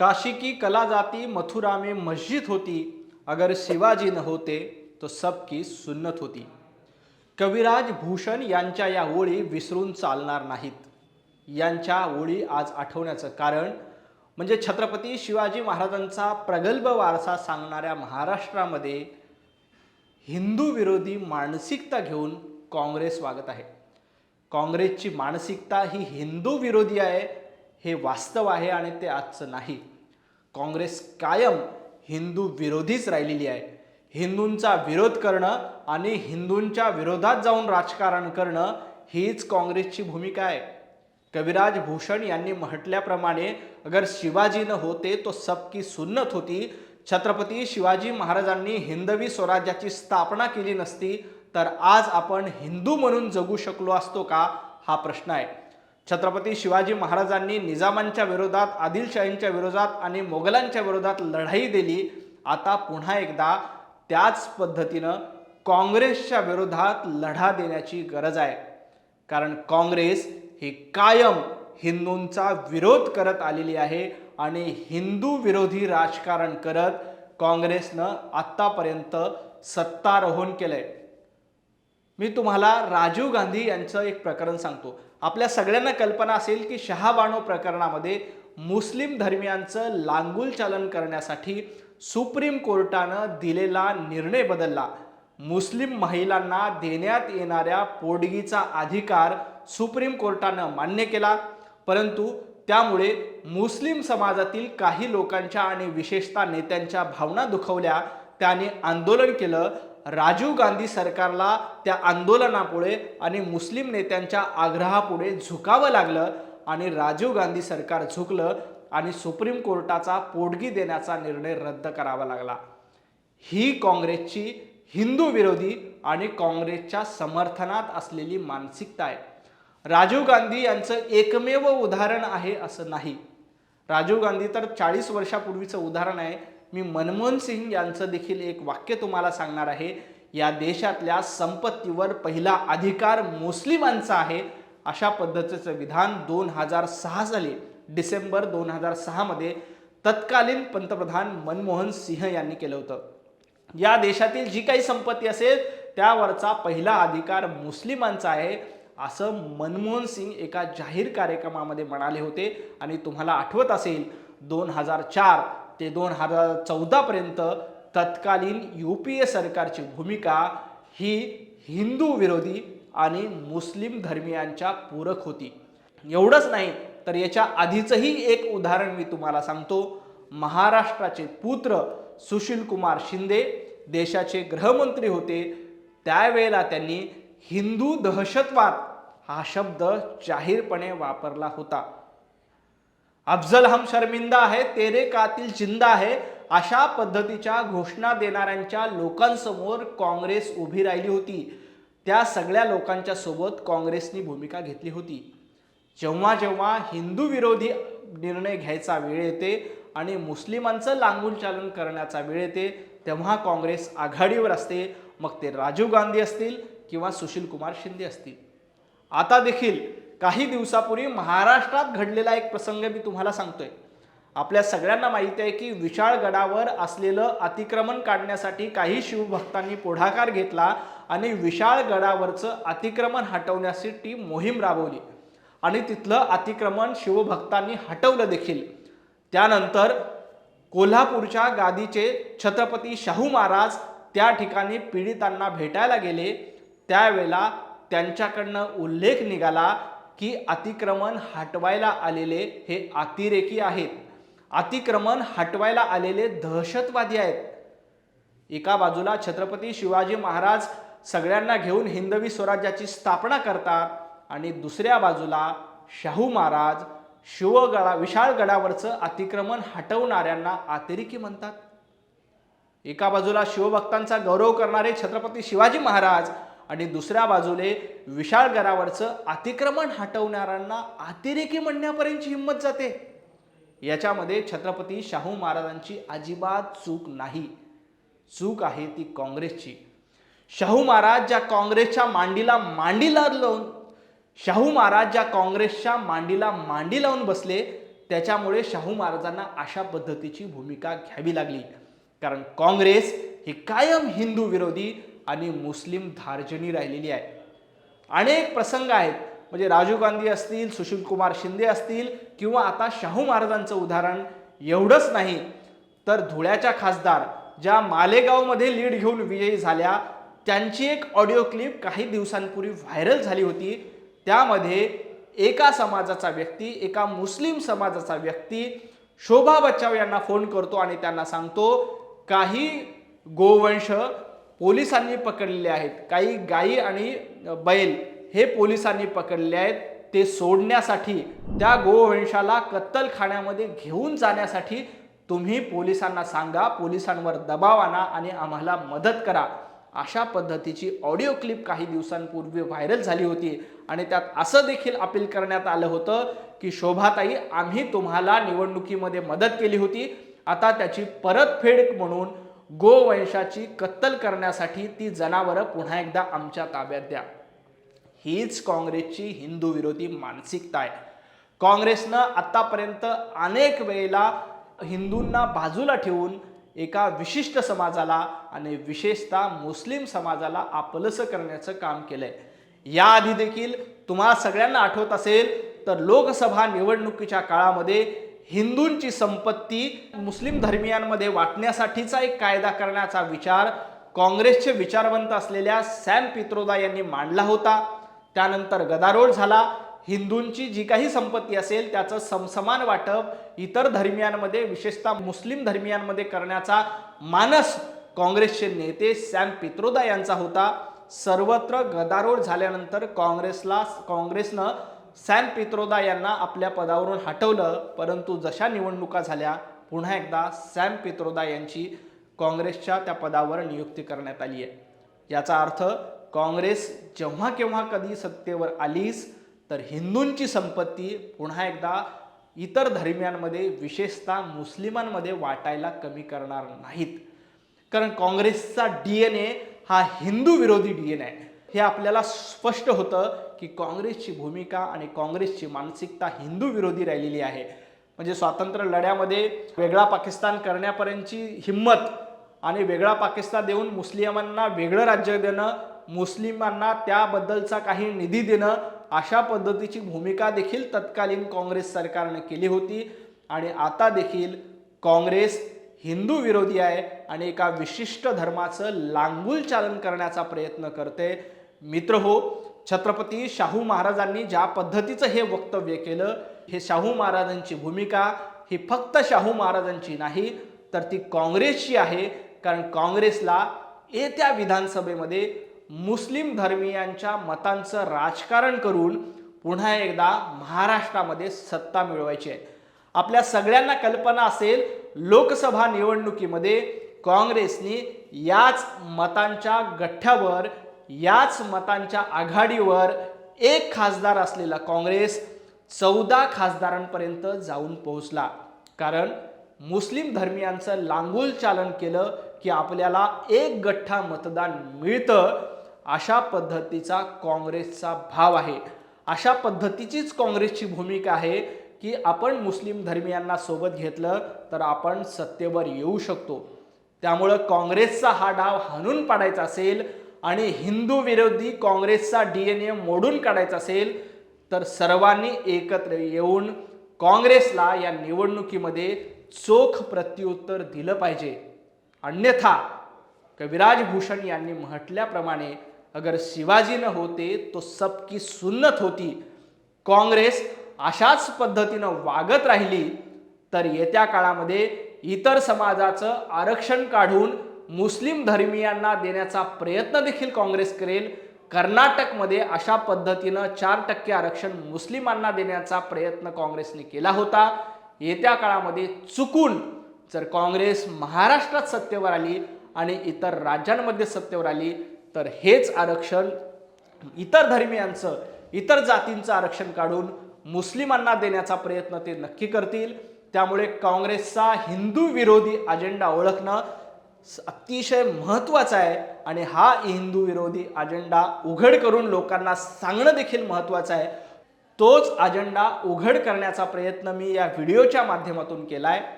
काशी की कला जाती मथुरा में मस्जिद होती अगर शिवाजी न होते तो सबकी सुन्नत होती। कविराज भूषण यांच्या या ओळी विसरून चालणार नाहीत। यांच्या ओळी आज आठवण्याचं कारण म्हणजे छत्रपती शिवाजी महाराजांचा प्रगल्भ वारसा सांगणाऱ्या महाराष्ट्रामध्ये हिंदू विरोधी मानसिकता घेऊन काँग्रेस वागत आहे। काँग्रेसची मानसिकता ही हिंदू विरोधी आहे हे वास्तव आहे आणि ते आजचं नाही। काँग्रेस कायम हिंदू विरोधीच राहिलेली आहे. हिंदूंचा विरोध करणं आणि हिंदूंच्या विरोधात जाऊन राजकारण करणं हीच काँग्रेसची भूमिका आहे. कविराज भूषण यांनी म्हटल्याप्रमाणे अगर शिवाजी न होते तो सबकी सुन्नत होती. छत्रपती शिवाजी महाराजांनी हिंदवी स्वराज्याची स्थापना केली नसती तर आज आपण हिंदू म्हणून जगू शकलो असतो का? हा प्रश्न आहे. छत्रपती शिवाजी महाराजांनी निजामांच्या विरोधात आदिलशाहींच्या विरोधात आणि मोगलांच्या विरोधात लढाई दिली. आता पुन्हा एकदा त्याच पद्धतीनं काँग्रेसच्या विरोधात लढा देण्याची गरज आहे. कारण काँग्रेस ही कायम हिंदूंचा विरोध करत आलेली आहे आणि हिंदू विरोधी राजकारण करत काँग्रेसनं आत्तापर्यंत सत्तारोहण आहे मी तुम्हाला राजीव गांधी यांचं एक प्रकरण सांगतो. आपल्या सगळ्यांना कल्पना असेल की शहाबानो प्रकरणामध्ये मुस्लिम धर्मियांचं लांगुल चालन करण्यासाठी सुप्रीम कोर्टानं दिलेला निर्णय बदलला. मुस्लिम महिलांना देण्यात येणाऱ्या पोडगीचा अधिकार सुप्रीम कोर्टानं मान्य केला. परंतु त्यामुळे मुस्लिम समाजातील काही लोकांच्या आणि विशेषतः नेत्यांच्या भावना दुखवल्या. त्याने आंदोलन केलं. राजीव गांधी सरकारला त्या आंदोलनापुढे आणि मुस्लिम नेत्यांच्या आग्रहापुढे झुकावं लागलं आणि राजीव गांधी सरकार झुकलं आणि सुप्रीम कोर्टाचा पोटगी देण्याचा निर्णय रद्द करावा लागला. ही काँग्रेसची हिंदू विरोधी आणि काँग्रेसच्या समर्थनात असलेली मानसिकता आहे. राजीव गांधी यांचं एकमेव उदाहरण आहे असं नाही. राजीव गांधी तर चाळीस वर्षापूर्वीचं उदाहरण आहे. मी मनमोहन सिंग यांचं देखील एक वाक्य तुम्हाला सांगणार आहे. या देशातल्या संपत्तीवर पहिला अधिकार मुस्लिमांचा आहे. अशा पद्धतीचं विधान दोन हजार सहा साली डिसेंबर दोन हजार सहामध्ये तत्कालीन पंतप्रधान मनमोहन सिंह यांनी केलं होतं. या देशातील जी काही संपत्ती असेल त्यावरचा पहिला अधिकार मुस्लिमांचा आहे असं मनमोहन सिंग एका जाहीर कार्यक्रमामध्ये म्हणाले होते. आणि तुम्हाला आठवत असेल दोन हजार चार ते दोन हजार चौदापर्यंत तत्कालीन यू पी ए सरकारची भूमिका ही हिंदू विरोधी आणि मुस्लिम धर्मियांच्या पूरक होती. एवढंच नाही तर याच्या आधीचंही एक उदाहरण मी तुम्हाला सांगतो. महाराष्ट्राचे पुत्र सुशीलकुमार शिंदे देशाचे गृहमंत्री होते. त्यावेळेला त्यांनी हिंदू दहशतवाद हा शब्द जाहीरपणे वापरला होता. अफजल हम शर्मिंदा आहे तेरे कातील जिंदा आहे अशा पद्धतीच्या घोषणा देणाऱ्यांच्या लोकांसमोर काँग्रेस उभी राहिली होती. त्या सगळ्या लोकांच्या सोबत काँग्रेसनी भूमिका घेतली होती. जेव्हा जेव्हा हिंदू विरोधी निर्णय घ्यायचा वेळ येते आणि मुस्लिमांचं लांगून चालन करण्याचा वेळ येते तेव्हा काँग्रेस आघाडीवर असते. मग ते राजीव गांधी असतील किंवा सुशील कुमार शिंदे असतील. आता देखील काही दिवसापूर्वी महाराष्ट्रात घडलेला एक प्रसंग मी तुम्हाला सांगतोय. आपल्या सगळ्यांना माहिती आहे की विशाळगडावर असलेलं अतिक्रमण काढण्यासाठी काही शिवभक्तांनी पुढाकार घेतला आणि विशाळगडावरचं अतिक्रमण हटवण्यासाठी मोहीम राबवली. आणि तिथलं अतिक्रमण शिवभक्तांनी हटवलं देखील. त्यानंतर कोल्हापूरच्या गादीचे छत्रपती शाहू महाराज त्या ठिकाणी पीडितांना भेटायला गेले. त्यावेळेला त्यांच्याकडनं उल्लेख निघाला की अतिक्रमण हटवायला आलेले हे अतिरेकी आहेत. अतिक्रमण हटवायला आलेले दहशतवादी आहेत. एका बाजूला छत्रपती शिवाजी महाराज सगळ्यांना घेऊन हिंदवी स्वराज्याची स्थापना करतात आणि दुसऱ्या बाजूला शाहू महाराज शिवगडा विशाळगडावरचं अतिक्रमण हटवणाऱ्यांना अतिरेकी म्हणतात. एका बाजूला शिवभक्तांचा गौरव करणारे छत्रपती शिवाजी महाराज आणि दुसऱ्या बाजूले विशाळगरावरचं अतिक्रमण हटवणाऱ्यांना अतिरेकी म्हणण्यापर्यंतची हिंमत जाते. याच्यामध्ये छत्रपती शाहू महाराजांची अजिबात चूक नाही. चूक आहे ती काँग्रेसची. शाहू महाराज ज्या काँग्रेसच्या मांडीला मांडी लावून शाहू महाराज ज्या काँग्रेसच्या मांडीला मांडी लावून बसले त्याच्यामुळे शाहू महाराजांना अशा पद्धतीची भूमिका घ्यावी लागली. कारण काँग्रेस ही कायम हिंदू विरोधी आणि मुस्लिम धार्जनी राहिलेली आहे. अनेक प्रसंग आहेत. म्हणजे राजीव गांधी असतील सुशील कुमार शिंदे असतील किंवा आता शाहू महाराजांचं उदाहरण एवढंच नाही. तर धुळ्याच्या खासदार ज्या मालेगावमध्ये लीड घेऊन विजयी झाल्या त्यांची एक ऑडिओ क्लिप काही दिवसांपूर्वी व्हायरल झाली होती. त्यामध्ये एका समाजाचा व्यक्ती एका मुस्लिम समाजाचा व्यक्ती शोभा बच्चाव यांना फोन करतो आणि त्यांना सांगतो काही गोवंश पोलिसांनी पकडलेले आहेत. काही गायी आणि बैल हे पोलिसांनी पकडले आहेत. ते सोडण्यासाठी त्या गोवंशाला कत्तलखान्यामध्ये घेऊन जाण्यासाठी तुम्ही पोलिसांना सांगा पोलिसांवर दबाव आणा आणि आम्हाला मदत करा. अशा पद्धतीची ऑडिओ क्लिप काही दिवसांपूर्वी व्हायरल झाली होती आणि त्यात असं देखील अपील करण्यात आलं होतं की शोभाताई आम्ही तुम्हाला निवडणुकीमध्ये मदत केली होती. आता त्याची परतफेड म्हणून गोवंशाची कत्तल करण्यासाठी ती जनावरं पुन्हा एकदा आमच्या ताब्यात द्या. हीच काँग्रेसची हिंदू विरोधी मानसिकता आहे. काँग्रेसनं आतापर्यंत अनेक वेळेला हिंदूंना बाजूला ठेवून एका विशिष्ट समाजाला आणि विशेषतः मुस्लिम समाजाला आपलंसं करण्याचं काम केलंय. याआधी देखील तुम्हाला सगळ्यांना आठवत असेल तर लोकसभा निवडणुकीच्या काळामध्ये हिंदूंची संपत्ती मुस्लिम धर्मियांमध्ये वाटण्यासाठीचा एक कायदा करण्याचा विचार काँग्रेसचे विचारवंत असलेल्या सॅम पित्रोदा यांनी मांडला होता. त्यानंतर गदारोळ झाला. हिंदूंची जी काही संपत्ती असेल त्याचं समसमान वाटप इतर धर्मियांमध्ये विशेषतः मुस्लिम धर्मियांमध्ये करण्याचा मानस काँग्रेसचे नेते सॅम पित्रोदा यांचा होता. सर्वत्र गदारोळ झाल्यानंतर काँग्रेसला काँग्रेसनं सॅम पित्रोदा यांना आपल्या पदावरून हटवलं परंतु जशा निवडणुका झाल्या पुन्हा एकदा सॅम पित्रोदा यांची काँग्रेसच्या त्या पदावर नियुक्ती करण्यात आली आहे. याचा अर्थ काँग्रेस जेव्हा केव्हा कधी सत्तेवर आलीस तर हिंदूंची संपत्ती पुन्हा एकदा इतर धर्मियांमध्ये विशेषतः मुस्लिमांमध्ये वाटायला कमी करणार नाहीत. कारण काँग्रेसचा डी एन ए हा हिंदू विरोधी डी एन ए हे आपल्याला स्पष्ट होतं की काँग्रेसची भूमिका आणि काँग्रेसची मानसिकता हिंदू विरोधी राहिलेली आहे. म्हणजे स्वातंत्र्य लढ्यामध्ये वेगळा पाकिस्तान करण्यापर्यंतची हिंमत आणि वेगळा पाकिस्तान देऊन मुस्लिमांना वेगळं राज्य देणं मुस्लिमांना त्याबद्दलचा काही निधी देणं अशा पद्धतीची भूमिका देखील तत्कालीन काँग्रेस सरकारने केली होती. आणि आता देखील काँग्रेस हिंदू विरोधी आहे आणि एका विशिष्ट धर्माचं लांगूल चालन करण्याचा प्रयत्न करते. मित्र हो छत्रपती शाहू महाराजांनी ज्या पद्धतीचं हे वक्तव्य केलं हे शाहू महाराजांची भूमिका ही फक्त शाहू महाराजांची नाही तर ती काँग्रेसची आहे. कारण काँग्रेसला येत्या विधानसभेमध्ये मुस्लिम धर्मीयांच्या मतांचं राजकारण करून पुन्हा एकदा महाराष्ट्रामध्ये सत्ता मिळवायची आहे. आपल्या सगळ्यांना कल्पना असेल लोकसभा निवडणुकीमध्ये काँग्रेसने याच मतांच्या गठ्ठ्यावर याच मतांच्या आघाडीवर एक खासदार असलेला काँग्रेस चौदा खासदारांपर्यंत जाऊन पोहोचला. कारण मुस्लिम धर्मियांचं लांगूल चालन केलं की आपल्याला एक गठ्ठा मतदान मिळतं अशा पद्धतीचा काँग्रेसचा भाव आहे. अशा पद्धतीचीच काँग्रेसची भूमिका आहे की आपण मुस्लिम धर्मियांना सोबत घेतलं तर आपण सत्तेवर येऊ शकतो. त्यामुळं काँग्रेसचा हा डाव हाणून पाडायचा असेल आणि हिंदू विरोधी काँग्रेसचा डी एन ए मोडून काढायचा असेल तर सर्वांनी एकत्र येऊन काँग्रेसला या निवडणुकीमध्ये चोख प्रत्युत्तर दिलं पाहिजे. अन्यथा कविराज भूषण यांनी म्हटल्याप्रमाणे अगर शिवाजी न होते तो सबकी सुन्नत होती. काँग्रेस अशाच पद्धतीनं वागत राहिली तर येत्या काळामध्ये इतर समाजाचं आरक्षण काढून मुस्लिम धर्मियांना देण्याचा प्रयत्न देखील काँग्रेस करेल. कर्नाटकमध्ये अशा पद्धतीनं चार टक्के आरक्षण मुस्लिमांना देण्याचा प्रयत्न काँग्रेसने केला होता. येत्या काळामध्ये चुकून जर काँग्रेस महाराष्ट्रात सत्तेवर आली आणि इतर राज्यांमध्ये सत्तेवर आली तर हेच आरक्षण इतर धर्मियांचं इतर जातींचं आरक्षण काढून मुस्लिमांना देण्याचा प्रयत्न ते नक्की करतील. त्यामुळे काँग्रेसचा हिंदू विरोधी अजेंडा ओळखणं अतिशय महत्त्वाचा आहे आणि हा हिंदू विरोधी अजेंडा उघड करून लोकांना सांगणं देखील महत्त्वाचं आहे. तोच अजेंडा उघड करण्याचा प्रयत्न मी या व्हिडिओच्या माध्यमातून केला आहे